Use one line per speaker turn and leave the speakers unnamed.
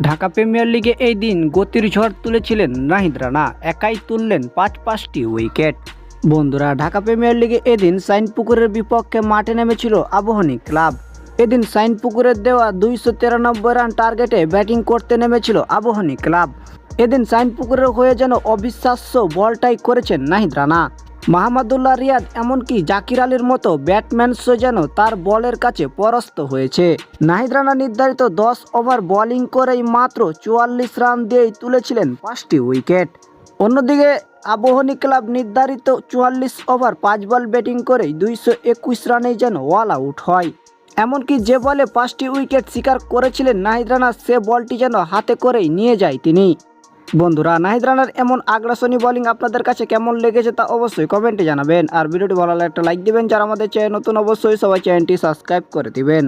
Dhaka premier লিগে এই দিন গতির ঝড় তুলেছিলেন নাহিদ রানা। একাই তুললেন পাঁচ পাঁচটি উইকেট। বন্ধুরা, ঢাকা প্রিমিয়ার লিগে এদিন সাইনপুকুরের বিপক্ষে মাঠে নেমেছিল আবহনী ক্লাব। এদিন সাইনপুকুরের দেওয়া দুইশো তিরানব্বই রান টার্গেটে ব্যাটিং করতে নেমেছিল আবহনী ক্লাব। এদিন সাইনপুকুরের হয়ে যেন অবিশ্বাস্য বলটাই করেছেন নাহিদ রানা। মাহমুদুল্লাহ রিয়াদ এমনকি জাকির আলীর মতো ব্যাটম্যানসও যেন তার বলের কাছে পরাস্ত হয়েছে। নাহিদ রানা নির্ধারিত দশ ওভার বোলিং করেই মাত্র চুয়াল্লিশ রান দিয়েই তুলেছিলেন পাঁচটি উইকেট। অন্যদিকে আবহনী ক্লাব নির্ধারিত চুয়াল্লিশ ওভার পাঁচ বল ব্যাটিং করেই দুইশো একুশ রানেই যেন অল আউট হয়। এমনকি যে বলে পাঁচটি উইকেট শিকার করেছিলেন নাহিদ রানা, সে বলটি যেন হাতে করেই নিয়ে যায় তিনি। বন্ধুরা, নাহিদ রানার এমন আগ্রাসনী বোলিং আপনাদের কাছে কেমন লেগেছে তা অবশ্যই কমেন্টে জানাবেন। আর ভিডিওটি ভালো লাগলে একটা লাইক দিবেন, যারা আমাদের চ্যানেল নতুন অবশ্যই সবাই চ্যানেলটি সাবস্ক্রাইব করে দিবেন।